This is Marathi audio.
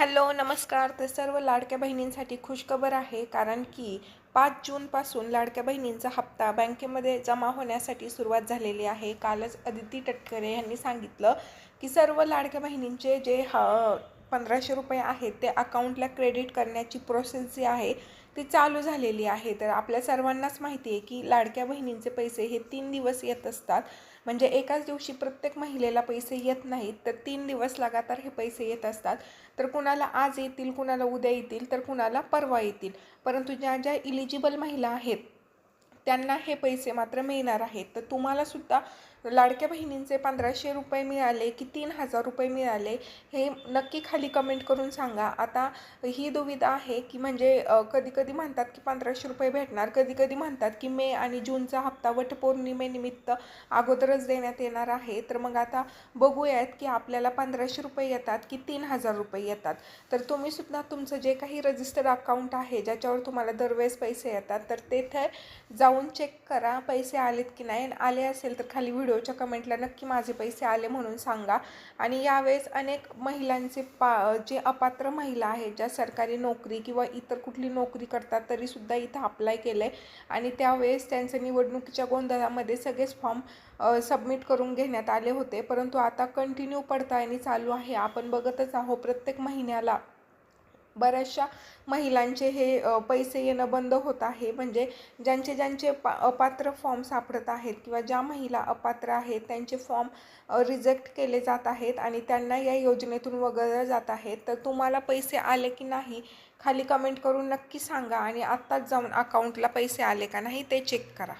हॅलो नमस्कार. तर सर्व लाडक्या बहिणींसाठी खुशखबर आहे कारण की पाच जूनपासून लाडक्या बहिणींचा हप्ता बँकेमध्ये जमा होण्यासाठी सुरुवात झालेली आहे. कालच अदिती टटकरे यांनी सांगितलं की सर्व लाडक्या बहिणींचे जे ह पंधराशे रुपये आहेत ते अकाउंटला क्रेडिट करण्याची प्रोसेस जी आहे ती चालू झालेली आहे. तर आपल्या सर्वांनाच माहिती आहे की लाडक्या बहिणींचे पैसे हे तीन दिवस येत असतात. म्हणजे एकाच दिवशी प्रत्येक महिलेला पैसे येत नाहीत तर तीन दिवस लगातार हे पैसे येत असतात. तर कुणाला आज येतील कुणाला उद्या येतील तर कुणाला परवा येतील. परंतु ज्या ज्या इलिजिबल महिला आहेत त्यांना हे पैसे मात्र मिळणार आहेत. तर तुम्हालासुद्धा लाडक्या बहिणींचे पंधराशे रुपये मिळाले की तीन हजार रुपये मिळाले हे नक्की खाली कमेंट करून सांगा. आता ही दुविधा आहे की म्हणजे कधी कधी म्हणतात की पंधराशे रुपये भेटणार कधी कधी म्हणतात की मे आणि जूनचा हप्ता वटपौर्णिमेनिमित्त अगोदरच देण्यात येणार आहे. तर मग आता बघूयात की आपल्याला पंधराशे रुपये येतात की तीन हजार रुपये येतात. तर तुम्हीसुद्धा तुमचं जे काही रजिस्टर्ड अकाउंट आहे ज्याच्यावर तुम्हाला दरवेळेस पैसे येतात तर तेथे जाऊन चेक करा पैसे आलेत की नाही. आले असेल तर खाली व्हिडिओच्या कमेंटला नक्की माझे पैसे आले म्हणून सांगा. आणि यावेळेस अनेक महिलांचे पा जे अपात्र महिला आहेत ज्या सरकारी नोकरी किंवा इतर कुठली नोकरी करतात तरीसुद्धा इथं अप्लाय केलं आहे आणि त्यावेळेस त्यांचं निवडणुकीच्या गोंधळामध्ये सगळेच फॉर्म सबमिट करून घेण्यात आले होते. परंतु आता कंटिन्यू पडताळणी चालू आहे. आपण बघतच आहोत प्रत्येक महिन्याला बऱ्याचशा महिलांचे हे पैसे येणं बंद होत आहे. म्हणजे ज्यांचे ज्यांचे पा अपात्र फॉर्म सापडत आहेत किंवा ज्या महिला अपात्र आहेत त्यांचे फॉर्म रिजेक्ट केले जात आहेत आणि त्यांना या योजनेतून वगळलं जात आहेत तर तुम्हाला पैसे आले की नाही खाली कमेंट करून नक्की सांगा आणि आत्ताच जाऊन अकाउंटला पैसे आले का नाही ते चेक करा.